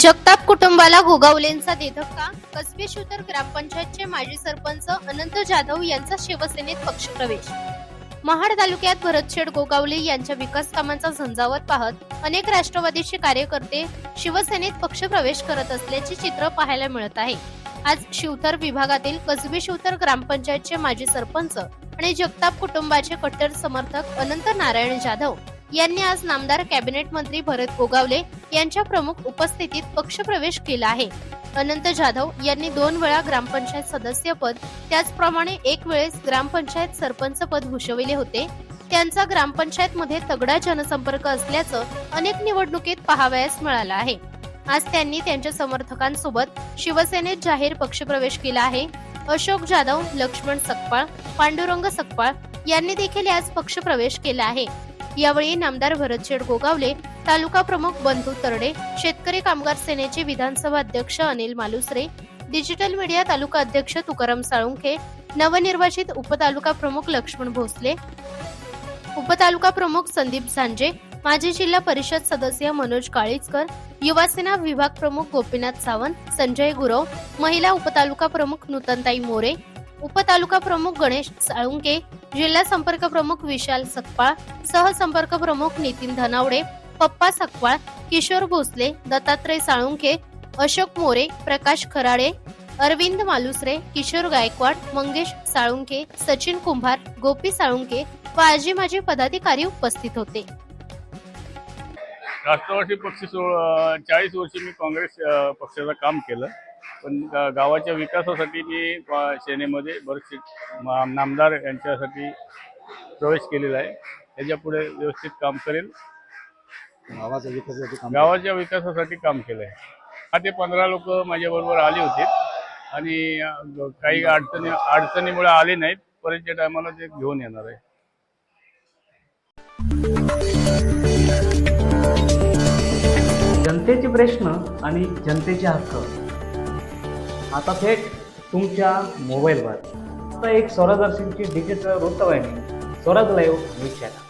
जगताप कुटुंबाला गोगावलेंचा देधक्का कसबे ग्रामपंचायतचे माजी सरपंच अनंत जाधव यांचा शिवसेनेत पक्षप्रवेश. महाड तालुक्यात भरतशेठ गोगावले यांच्या विकास कामांचा झंझावत पाहत अनेक राष्ट्रवादीचे कार्यकर्ते शिवसेनेत पक्षप्रवेश करत असल्याचे चित्र पाहायला मिळत आहे. आज शिवथर विभागातील कसबे शिवतर ग्रामपंचायतचे माजी सरपंच आणि जगताप कुटुंबाचे कट्टर समर्थक अनंत नारायण जाधव यांनी आज नामदार कॅबिनेट मंत्री भरत गोगावले यांच्या प्रमुख उपस्थितीत पक्षप्रवेश केला आहे. अनंत जाधव यांनी दोन वेळा ग्रामपंचायत सदस्यपद त्याचप्रमाणे एक वेळेस ग्रामपंचायत सरपंच पद भूषविले होते. त्यांचा ग्रामपंचायत मध्ये तगडा जनसंपर्क असल्याचं अनेक निवडणुकीत पाहावयास मिळालं आहे. आज त्यांनी त्यांच्या समर्थकांसोबत शिवसेनेत जाहीर पक्षप्रवेश केला आहे. अशोक जाधव लक्ष्मण सकपाळ पांडुरंग सकपाळ यांनी देखील आज पक्षप्रवेश केला आहे. यावेळी नामदार भरतशेठ गोगावले तालुका प्रमुख बंधू तरडे शेतकरी कामगार सेनेचे विधानसभा अध्यक्ष अनिल मालुसरे डिजिटल मीडिया तालुका अध्यक्ष तुकाराम साळुंखे नवनिर्वाचित उपतालुका प्रमुख लक्ष्मण भोसले उपतालुका प्रमुख संदीप सांजे माजी जिल्हा परिषद सदस्य मनोज काळीचकर युवासेना विभाग प्रमुख गोपीनाथ सावंत संजय गुरव महिला उपतालुका प्रमुख नूतनताई मोरे उपतालुका प्रमुख गणेश साळुंके जिल्हा संपर्क प्रमुख विशाल सकपाळ सहसंपर्क प्रमुख नितीन धनावडे पप्पा सकपाळ किशोर भोसले दत्तात्रय साळुंखे अशोक मोरे प्रकाश खराडे अरविंद मालुसरे किशोर गायकवाड मंगेश साळुंखे सचिन कुंभार गोपी साळुंखे व आजी माजी पदाधिकारी उपस्थित होते. राष्ट्रवादी पक्ष सो- चाळीस वर्ष मी काँग्रेस पक्षाचं काम केलं. पण गावाच्या विकासासाठी मी सेनेमध्ये बरेचसे नामदार यांच्यासाठी प्रवेश केलेला आहे. त्याच्यापुढे व्यवस्थित काम करेल. गावाच्या विकासासाठी काम गावाच्या विकासासाठी काम केलं आहे. हा ते पंधरा लोक माझ्याबरोबर आले होते. आणि काही अडचणी अडचणीमुळे आले नाहीत. परतच्या टायमाला ते घेऊन येणार आहे. जनतेचे प्रश्न आणि जनतेचे हक्क. आता थेट तुमच्या मोबाईलवर. आता एक स्वराज डिजिटल वृत्तवाहिनी स्वराज लाईव्ह न्यूज चॅनल